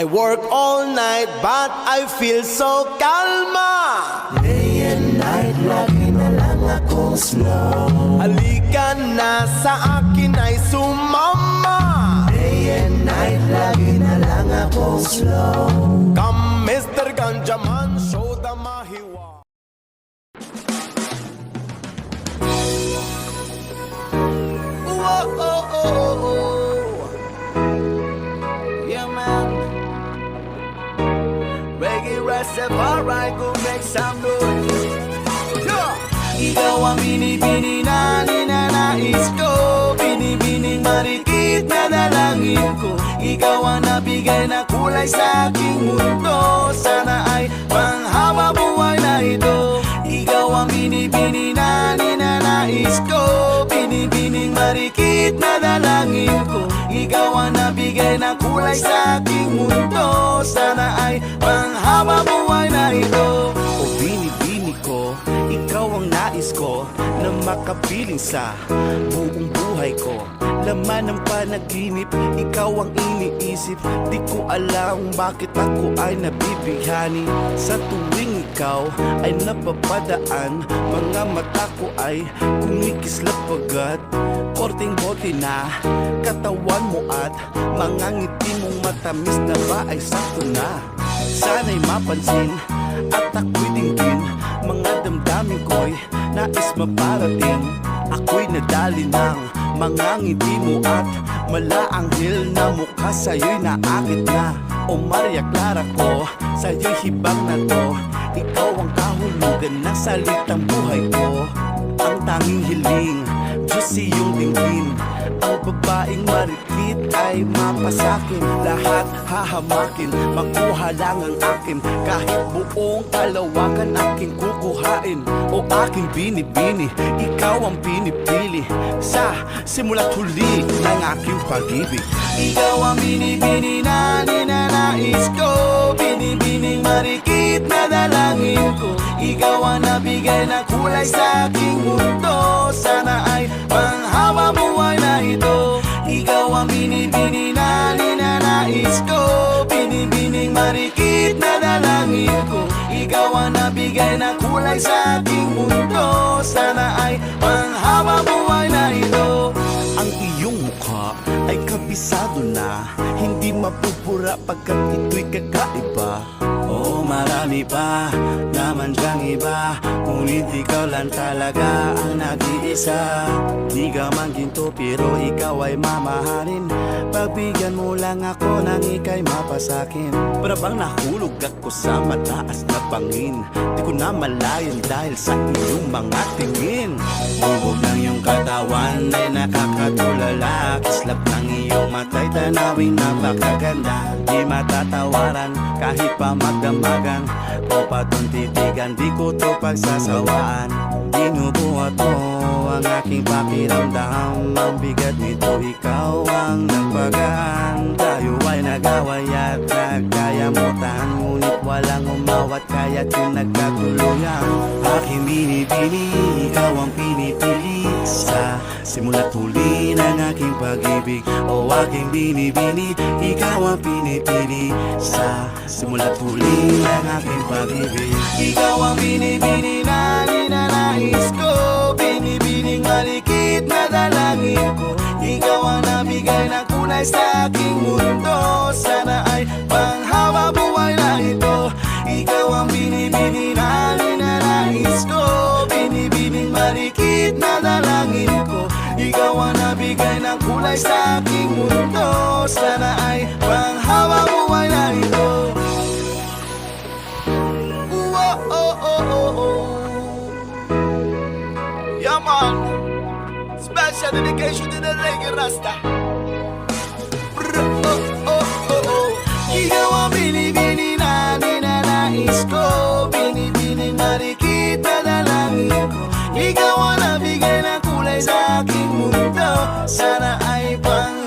I work all night but I feel so kalma Day and night, lagi na lang akong slow Halika na sa akin ay sumama Day and night, lagi na lang akong slow Come Mr. Ganjaman, Reggae Rastafari go make some noise. Yeah. Ikaw ang binibini na ninanais ko. Binibining marikit na dalangin ko. Ikaw ang nabigay na kulay sa aking mundo. Sana ay panghaba buhay na ito. Ikaw ang binibini na ninanais ko. Binibining marikit na dalangin ko Ikaw ang nabigay na kulay sa aking mundo. Sana ay panghaba buhay na ito. O binibini ko, ikaw ang nais ko Na makapiling sa buong buhay ko Laman ng panaginip, ikaw ang iniisip. Di ko alam bakit ako ay nabibighani. Sa tuwing ikaw ay napapadaan Mga mata ko ay kumikislap agad Korting bote na katawan mo at Mga ngiti mong matamis na ba ay sakto na? Sana'y mapansin mga ngiti mo at Malaanghel na mukha sa'yo'y naakit na. O Maria Clara ko, sa'yo'y hibang na to. Ikaw ang kahulugan ng salitang buhay ko. Ang tanging hiling, babaeng marikit ay mapasakin. Lahat hahamakin, makuha lang ang akin. Kahit buong kalawakan aking kukuhain O aking binibini, ikaw ang pinipili. Sa simula't huli ng aking pag-ibig. Ikaw ang binibini na ninanais ko. Binibining marikit na dalangin ko. Ikaw ang nabigay na kulay sa aking mundo. Sana ay panghaba buhay na ito ang binibini na ninanais ko Binibining marikit na dalangin ko Ikaw ang nabigay na kulay sa aking mundo Sana ay panghaba buhay na ito Ang iyong mukha ay kabisado na Hindi mapupura pagkat ito'y kakaiba. Oo marami pa naman dyang iba Ngunit ikaw lang talaga ang nag-iisa. Di ka man ginto pero ikaw ay mamahalin. Pagbigyan mo lang ako nang ika'y mapasakin. Para bang nahulog ako sa mataas na bangin? Di ko na malayan dahil sa iyong mga tingin. Bubog ng iyong katawan ay nakakatulala. Kislap ng iyong mata'y tanawin napakaganda. Di matatawaran kahit pa magdamagan O patong titigan di ko to pagsasawaan. Binubuhat mo ang aking pakiramdam. Ang bigat nito ikaw ang nagpagaan Tayo ay nagaway at nagkayamutan. Ngunit walang umawat kaya't yung nagkatuluyan. Aking binibini, ikaw ang pinipili Sa simula't huli ng aking pag-ibig O aking binibini, ikaw ang pinipili. Sa simula't huli ng aking pag-ibig Ikaw ang binibini na ninanais ko. Binibining malikit na dalangin ko. Ikaw ang nabigay na kulay sa aking mundo. Sana ay panghaba buhay na ito. Ikaw ang ang nabigay ng kulay sa aking mundo Sana ay panghaba buhay na ito Whoa, oh, oh, oh, oh. Yeah. Special dedication to the reggae rasta. Aking mundo. Sana ay buhay